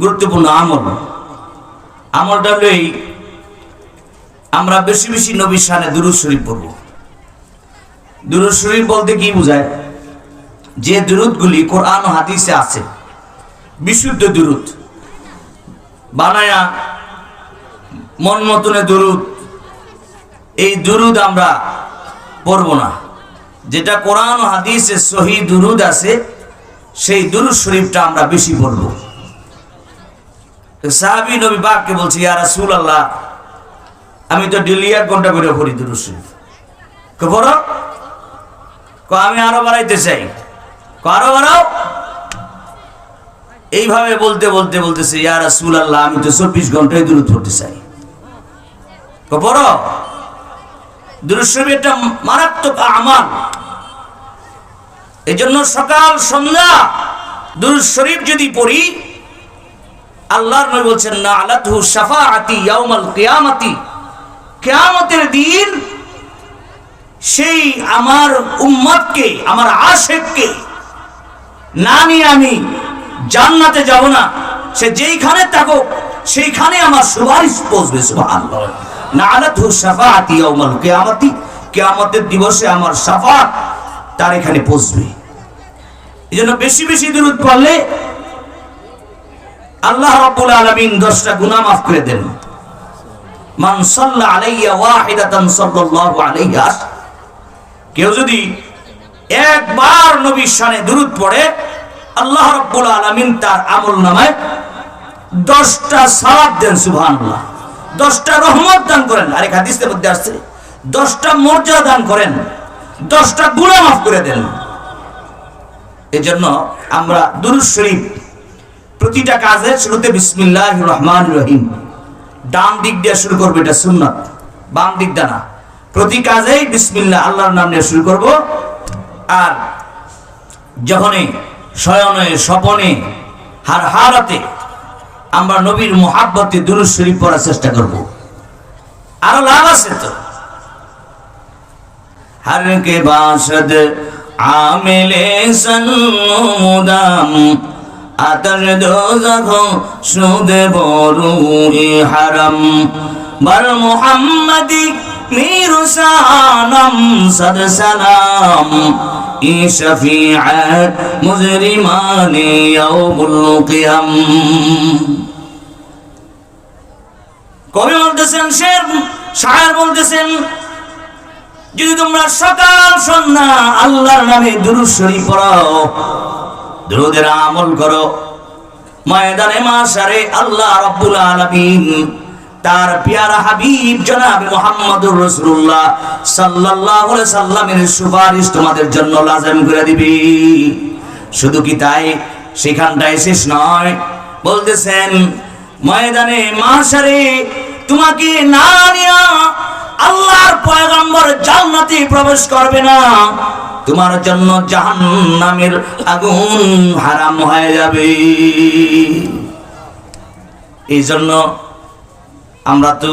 গুরুত্বপূর্ণ আমল। আমলটা হলো এই, আমরা বেশি বেশি নবীর সানে দুরুদ শরীফ পড়ব। দুরুদ শরীফ বলতে কি বোঝায়? যে দুরুদগুলি কোরআন হাদিসে আছে, বিশুদ্ধ দুরুদ, বানায়া মন মতনে দুরুদ, এই দুরুদ আমরা পড়ব না। যেটা কোরআন হাদিসে সহি দুরুদ আছে, সেই দুরুদ শরীফটা আমরা বেশি পড়ব। সাহাবি নবী বাককে বলছি, ইয়া রাসূল আল্লাহ আমি তো ডেলি এক ঘণ্টা করে পড়ি দুরুদ শরীফ। আমি আরও বাড়াইতে চাই। আরও বাড়াও। এইভাবে বলতে বলতে, বলতেছে, ইয়া রাসূল আল্লাহ আমি তো চব্বিশ ঘন্টায় দূরত পড়তে চাই। পড়ো? দুরুদ একটা মারাত্মক আমার এই জন্য সকাল সন্ধ্যা দুরুদ শরীফ যদি পড়ি আল্লাহর নবী বলছেন না আলাতহু শাফাআতি ইয়াউমাল কিয়ামাতি। কিয়ামতের দিন সেই আমার উম্মতকে, আমার আশেককে না নিয়ে আমি জান্নাতে যাব না। সে যেইখানে থাকুক, সেইখানে আমার সুপারিশ পৌঁছবে, সুবহানাল্লাহ। না আলাতহু শাফাআতি ইয়াউমাল কিয়ামাতি। কিয়ামতের দিবসে আমার শাফাত তার এখানে পৌঁছবে। এই জন্য বেশি বেশি দূরত পড়লে আল্লাহ রাব্বুল আলামিন দশটা গুনাহ মাফ করে দেন। মান সাল্লা আলাইয়া ওয়াহিদাতান সাল্লাল্লাহু আলাইহি কেউ যদি একবার নবীর শানে দুরূদ পড়ে, আল্লাহ রাব্বুল আলামিন তার আমল নামায় দশটা সালাত দেন, সুবহানাল্লাহ। দশটা রহমত দান করেন, আরেক হাদিসের মধ্যে আসছে, দশটা মর্যাদা দান করেন, দশটা গুনাহ মাফ করে দেন। এজন্য আমরা দুরূদ শরীফ প্রতিটা কাজের শুরুতে বিসমিল্লাহ রহমান রহিম। ডান দিক দিয়ে শুরু করব, এটা সুন্নত। বাম দিক দ্বারা প্রতি কাজেই বিসমিল্লাহ, আল্লাহর নাম নিয়ে শুরু করব। আর যখনই, শয়নে, স্বপনে, হার হারাতে আমরা নবীর মহাব্বতে দুরু শরীফ পড়ার চেষ্টা করব। আরও লাভ আছে তো। হারকে বাসদ আমেলে সন্নুদাম আতর দোজখ সুদ বরুই হারাম। বর মুহাম্মদি মীর সানম সদ সালাম। ই শফিআত মুজরিমানে ইয়াউমুল কিয়াম। কবি বলতেছেন শের শায়ের বলতেছেন, যদি তোমরা সকাল সন্ধ্যা আল্লাহর নামে দুরুদ পড়াও দুরুদের আমল করো। ময়দানে মাশারে আল্লাহ রাব্বুল আলামিন তার পিয়ারা হাবিব জনাব মুহাম্মদুর রাসূলুল্লাহ সাল্লাল্লাহু আলাইহি সাল্লামের সুপারিশ তোমাদের জন্য লাজম করে দিবি। শুধু কি তাই? সেখানটায় শেষ নয়। বলতেছেন, ময়দানে মাশারে তোমাকে না নিয়া আল্লাহর পয়গম্বর জান্নাতে প্রবেশ করবে না। তোমার জন্য জাহান্নামের আগুন হারাম হয়ে যাবে। এই জন্য আমরা তো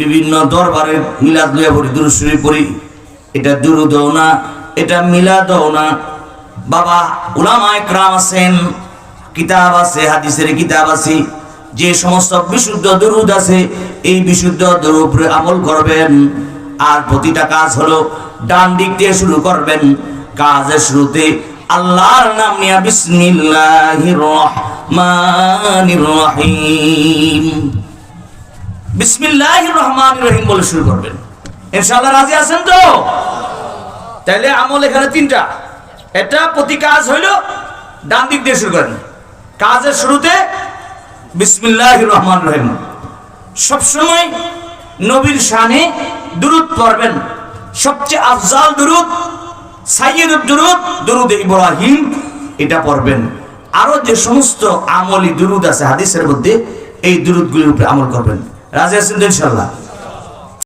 বিভিন্ন দরবারে মিলাদ লইয়া পড়ি দুরুশ্বরী পড়ি। এটা দুরুদও না, এটা মিলাদও না। বাবা, উলামায় ক্রাম আছেন, কিতাব আছে, হাদিসের কিতাব আছে। যে সমস্ত বিশুদ্ধ দরুদ আছে, এই বিশুদ্ধ দরুদ আমল করবেন। আর প্রতিটা কাজ হলো ডান দিক দিয়ে শুরু করবেন। কাজের শুরুতে আল্লাহর নাম নিয়া বিসমিল্লাহির রহমানির রহিম। বিসমিল্লাহির রহমানির রহিম বলে শুরু করবেন। ইনশাআল্লাহ রাজি আছেন তো? তাহলে আমল এখানে তিনটা। এটা প্রতি কাজ হইল ডান দিক দিয়ে শুরু করেন। কাজের শুরুতে বিসমিল্লাহ রহমান রহিম সবসময় নবীর শানে দুরুদ পড়বেন। সবচেয়ে আফজাল দুরুদ সাইয়েদ দুরুদ দুরুদ ইব্রাহিম, এটা পড়বেন। আরও যে সমস্ত আমলি দুরুদ আছে হাদিসের মধ্যে, এই দুরুদগুলির উপরে আমল করবেন। রাজা আছেন ইনশাল্লাহ